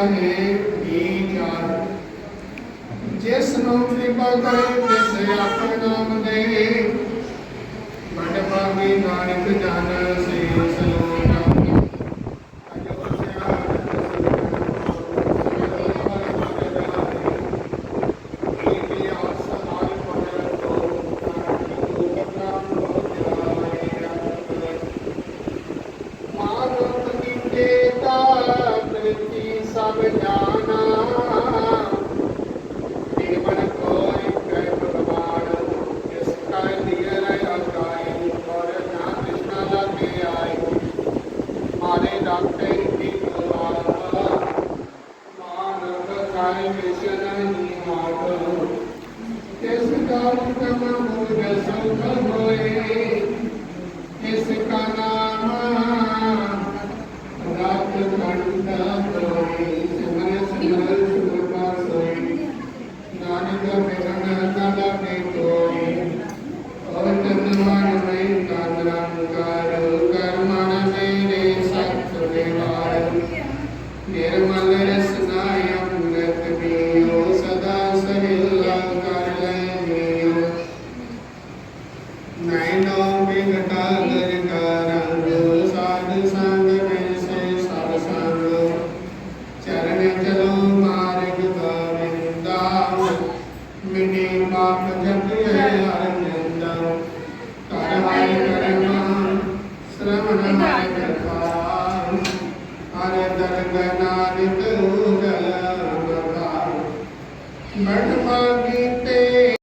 ਚਾਹੇ ਵਿਚਾਰ ਜਿਸ ਨੂੰ ਕਿਰਪਾ ਕਰੇ ਤਿਸ ਆਪੇ ਨਾਮ ਦੇ। ਮਨ ਭਾਗੀ ਨਾਨਕ ਜਨ ਸੇ ਸਲੋਨਾ ਅਜੋ ਮਾਨਵ ਕੀਤੇ ਦਾ ਪ੍ਰਤੀ ਸਭ ਜਾਣਾ ਜੀਵਨ ਕੋਈ ਕੈ ਭਗਵਾਨ ਜਿਸ ਕਾ ਦਿਯ ਰਹਿ ਆਕਾਈ ਔਰ ਨਾ ਕ੍ਰਿਸ਼ਨਾ ਲਾਗੇ ਆਏ ਮਾਰੇ ਡਾਕਟੇ ਦੀ ਆਤਮਾ ਮਾਨਵ ਕਾਇ ਮਿਸ਼ਨ ਨਹੀਂ ਮਾਤ ਇਸ ਦਾ ਹੁਕਮ ਮੁਝ ਸੁਖ ਹੋਏ ਕਿਸ ਕਾ ਨਾਮ ਰਾਤ ਕੰਟਾ ਨਿਰਮਲ ਰਸਨਾ ਅੰਗਤ ਪੀਓ ਸਦਾ ਸਹਿਲਾ ਕਰ ਲੈਨਿਓ ਨੈਨੋ ਬਿਗਟਾ ਗਰ ਕਰੰਗ ਸਾਧ ਸੰਗ ਵੈਸੇ ਸਭ ਸੰਗ ਚਰਨ ਚਲੋ ਮਾਰਗ ਗੋਵਿੰਦਾ ਮਿਟੇ ਪਾਪ ਜਪਿਐ ਅਰਜੰਦਾ ਕਰ ਹਾਇ ਕਰਮਾ ਸ਼ਰਵਣ ਹਾਇ ਕਰਤਾ ਹਰਿ ਦਰਗਨਾ